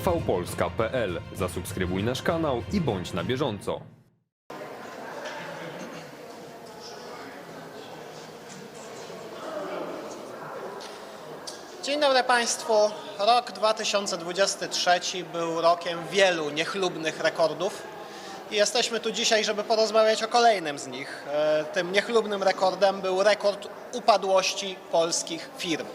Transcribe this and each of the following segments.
tvpolska.pl. Zasubskrybuj nasz kanał i bądź na bieżąco. Dzień dobry Państwu. Rok 2023 był rokiem wielu niechlubnych rekordów. I jesteśmy tu dzisiaj, żeby porozmawiać o kolejnym z nich. E, Tym niechlubnym rekordem był rekord upadłości polskich firm.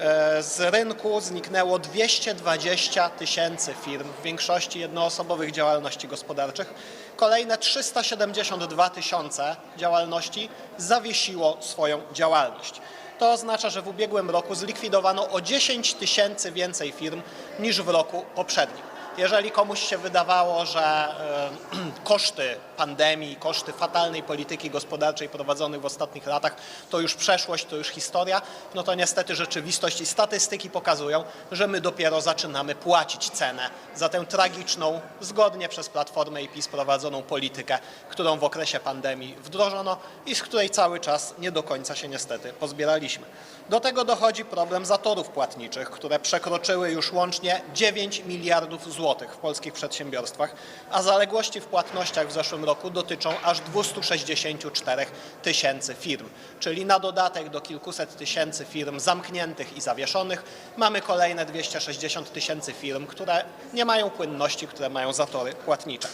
E, Z rynku zniknęło 220 tysięcy firm, w większości jednoosobowych działalności gospodarczych. Kolejne 372 tysiące działalności zawiesiło swoją działalność. To oznacza, że w ubiegłym roku zlikwidowano o 10 tysięcy więcej firm niż w roku poprzednim. Jeżeli komuś się wydawało, że koszty pandemii, koszty fatalnej polityki gospodarczej prowadzonych w ostatnich latach to już przeszłość, to już historia, no to niestety rzeczywistość i statystyki pokazują, że my dopiero zaczynamy płacić cenę za tę tragiczną, zgodnie przez Platformę i PiS prowadzoną politykę, którą w okresie pandemii wdrożono i z której cały czas nie do końca się niestety pozbieraliśmy. Do tego dochodzi problem zatorów płatniczych, które przekroczyły już łącznie 9 miliardów złotych w polskich przedsiębiorstwach, a zaległości w płatnościach w zeszłym roku dotyczą aż 264 tysięcy firm. Czyli na dodatek do kilkuset tysięcy firm zamkniętych i zawieszonych mamy kolejne 260 tysięcy firm, które nie mają płynności, które mają zatory płatnicze.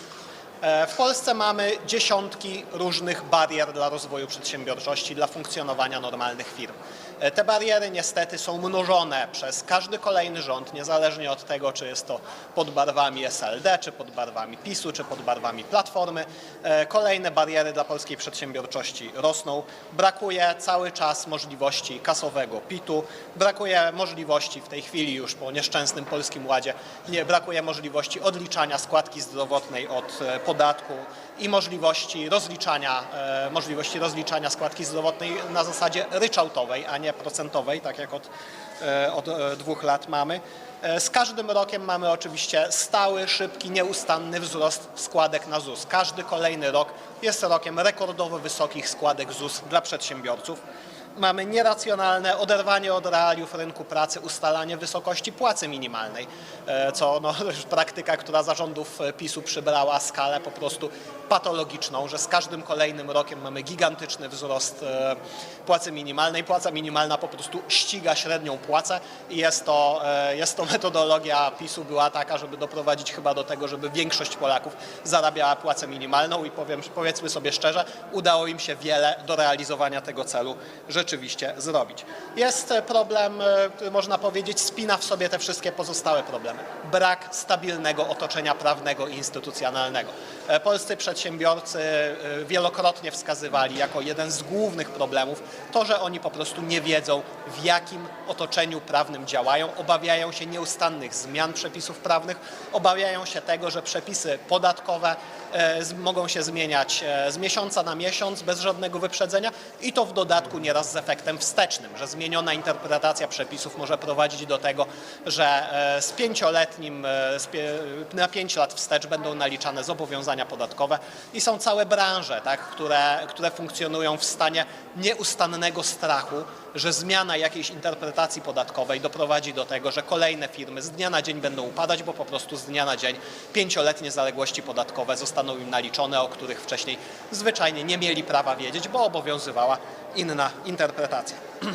E, W Polsce mamy dziesiątki różnych barier dla rozwoju przedsiębiorczości, dla funkcjonowania normalnych firm. E, Te bariery niestety są mnożone przez każdy kolejny rząd, niezależnie od tego, czy jest to pod barwami SLD, czy pod barwami PiSu, czy pod barwami Platformy. E, Kolejne bariery dla polskiej przedsiębiorczości rosną. Brakuje cały czas możliwości kasowego PIT-u, brakuje możliwości w tej chwili już po nieszczęsnym Polskim Ładzie, nie brakuje możliwości odliczania składki zdrowotnej od e, podatku i możliwości rozliczania, e, możliwości rozliczania składki zdrowotnej na zasadzie ryczałtowej, a nie procentowej, tak jak od, e, od e, dwóch lat mamy. Z każdym rokiem mamy oczywiście stały, szybki, nieustanny wzrost składek na ZUS. Każdy kolejny rok jest rokiem rekordowo wysokich składek ZUS dla przedsiębiorców mamy nieracjonalne oderwanie od realiów rynku pracy, ustalanie wysokości płacy minimalnej, e, co no, praktyka, która zarządów e, PiSu przybrała skalę po prostu patologiczną, że z każdym kolejnym rokiem mamy gigantyczny wzrost e, płacy minimalnej. Płaca minimalna po prostu ściga średnią płacę i jest to, jest to metodologia PiSu była taka, żeby doprowadzić chyba do tego, żeby większość Polaków zarabiała płacę minimalną i powiem, powiedzmy sobie szczerze, udało im się wiele do realizowania tego celu rzeczywiście zrobić. Jest e, problem, e, można powiedzieć, spina w sobie te wszystkie pozostałe problemy. Brak stabilnego otoczenia prawnego i instytucjonalnego. E, Polscy przedsiębiorcy e, wielokrotnie wskazywali jako jeden z głównych problemów to, że oni po prostu nie wiedzą, w jakim otoczeniu prawnym działają, obawiają się nieustannych zmian przepisów prawnych, obawiają się tego, że przepisy podatkowe e, mogą się zmieniać z miesiąca na miesiąc bez żadnego wyprzedzenia i to w dodatku nieraz z efektem wstecznym, że zmieniona interpretacja przepisów może prowadzić do tego, że z pięcioletnim, na pięć lat wstecz będą naliczane zobowiązania podatkowe i są całe branże, tak, które, które funkcjonują w stanie nieustannego strachu, że zmiana jakiejś interpretacji podatkowej doprowadzi do tego, że kolejne firmy z dnia na dzień będą upadać, bo po prostu z dnia na dzień pięcioletnie zaległości podatkowe zostaną im naliczone, o których wcześniej zwyczajnie nie mieli prawa wiedzieć, bo obowiązywała inna interpretacja.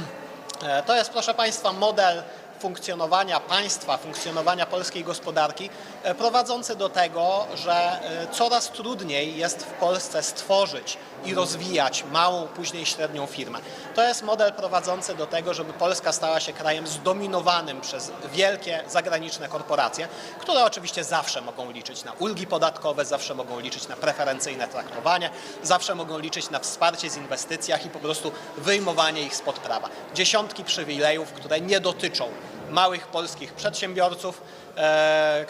E, To jest, proszę Państwa, model funkcjonowania państwa, funkcjonowania polskiej gospodarki, e, prowadzący do tego, że e, coraz trudniej jest w Polsce stworzyć i rozwijać małą, później średnią firmę. To jest model prowadzący do tego, żeby Polska stała się krajem zdominowanym przez wielkie zagraniczne korporacje, które oczywiście zawsze mogą liczyć na ulgi podatkowe, zawsze mogą liczyć na preferencyjne traktowanie, zawsze mogą liczyć na wsparcie z inwestycjach i po prostu wyjmowanie ich spod prawa. Dziesiątki przywilejów, które nie dotyczą małych polskich przedsiębiorców, e,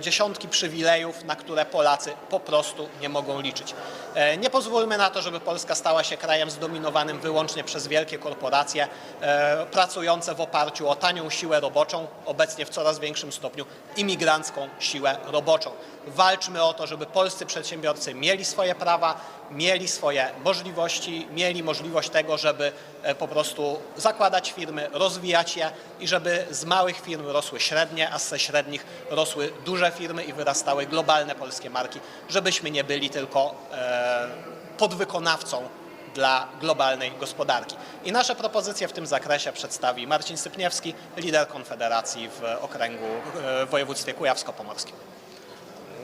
dziesiątki przywilejów, na które Polacy po prostu nie mogą liczyć. E, Nie pozwólmy na to, żeby Polska stała się krajem zdominowanym wyłącznie przez wielkie korporacje e, pracujące w oparciu o tanią siłę roboczą, obecnie w coraz większym stopniu imigrancką siłę roboczą. Walczmy o to, żeby polscy przedsiębiorcy mieli swoje prawa, mieli swoje możliwości, mieli możliwość tego, żeby e, po prostu zakładać firmy, rozwijać je i żeby z małych firm rosły średnie, a ze średnich rosły duże firmy i wyrastały globalne polskie marki, żebyśmy nie byli tylko podwykonawcą dla globalnej gospodarki. I nasze propozycje w tym zakresie przedstawi Marcin Sypniewski, lider Konfederacji w okręgu e, w województwie kujawsko-pomorskim.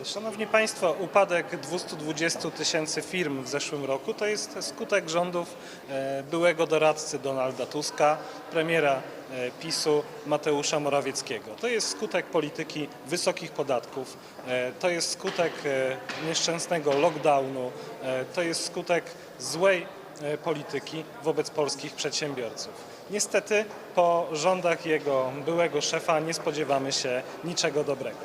Szanowni Państwo, upadek 220 tysięcy firm w zeszłym roku to jest skutek rządów e, byłego doradcy Donalda Tuska, premiera e, PiSu Mateusza Morawieckiego. To jest skutek polityki wysokich podatków, e, to jest skutek nieszczęsnego lockdownu, to jest skutek złej polityki wobec polskich przedsiębiorców. Niestety po rządach jego byłego szefa nie spodziewamy się niczego dobrego.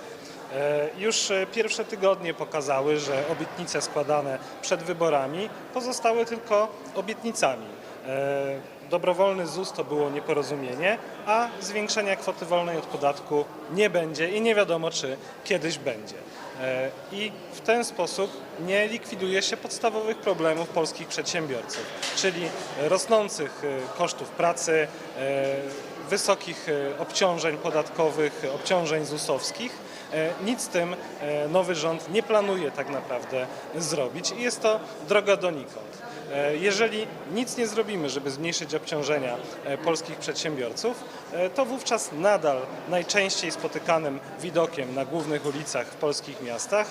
E, Już e, pierwsze tygodnie pokazały, że obietnice składane przed wyborami pozostały tylko obietnicami. E, Dobrowolny ZUS to było nieporozumienie, a zwiększenia kwoty wolnej od podatku nie będzie i nie wiadomo, czy kiedyś będzie. I w ten sposób nie likwiduje się podstawowych problemów polskich przedsiębiorców, czyli rosnących kosztów pracy, wysokich obciążeń podatkowych, obciążeń ZUS-owskich. E, Nic z tym e, nowy rząd nie planuje tak naprawdę zrobić i jest to droga donikąd. E, Jeżeli nic nie zrobimy, żeby zmniejszyć obciążenia polskich przedsiębiorców, to wówczas nadal najczęściej spotykanym widokiem na głównych ulicach w polskich miastach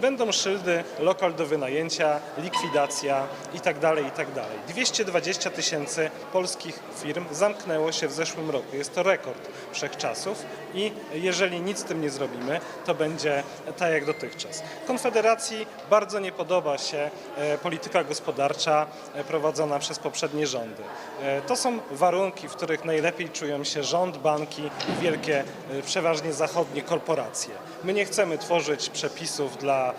będą szyldy lokal do wynajęcia, likwidacja itd. itd. 220 tysięcy polskich firm zamknęło się w zeszłym roku. Jest to rekord wszechczasów i jeżeli nic z tym nie zrobimy, to będzie tak jak dotychczas. Konfederacji bardzo nie podoba się e, polityka gospodarcza e, prowadzona przez poprzednie rządy. E, To są warunki, w których najlepiej czują się rząd, banki i wielkie, przeważnie zachodnie korporacje. My nie chcemy tworzyć przepisów dla,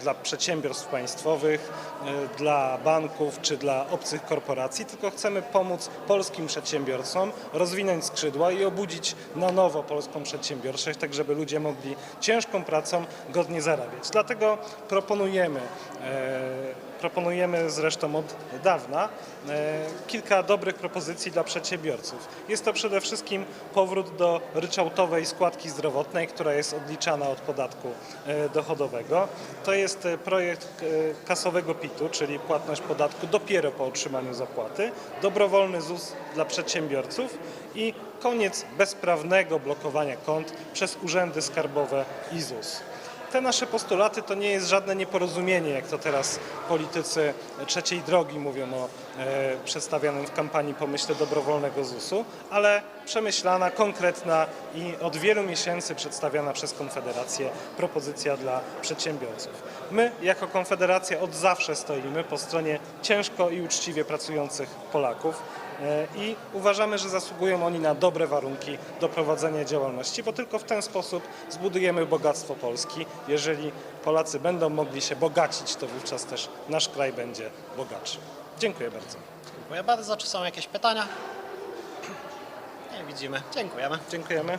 dla przedsiębiorstw państwowych, e, dla banków czy dla obcych korporacji, tylko chcemy pomóc polskim przedsiębiorcom rozwinąć skrzydła i obudzić na nowo polską przedsiębiorczość, tak żeby ludzie mogli ciężką pracą godnie zarabiać. Dlatego proponujemy, e, proponujemy zresztą od dawna e, kilka dobrych propozycji dla przedsiębiorców. Jest to przede wszystkim powrót do ryczałtowej składki zdrowotnej, która jest odliczana od podatku e, dochodowego. To jest e, projekt kasowego PIT-u, czyli płatność podatku dopiero po otrzymaniu zapłaty, dobrowolny ZUS dla przedsiębiorców i koniec bezprawnego blokowania kont przez urzędy skarbowe i ZUS. Te nasze postulaty to nie jest żadne nieporozumienie, jak to teraz politycy trzeciej drogi mówią o e, przedstawianym w kampanii pomyśle dobrowolnego ZUS-u, ale przemyślana, konkretna i od wielu miesięcy przedstawiana przez Konfederację propozycja dla przedsiębiorców. My jako Konfederacja od zawsze stoimy po stronie ciężko i uczciwie pracujących Polaków. E, i uważamy, że zasługują oni na dobre warunki do prowadzenia działalności, bo tylko w ten sposób zbudujemy bogactwo Polski. Jeżeli Polacy będą mogli się bogacić, to wówczas też nasz kraj będzie bogatszy. Dziękuję bardzo. Dziękuję bardzo. Czy są jakieś pytania? Nie widzimy. Dziękujemy. Dziękujemy.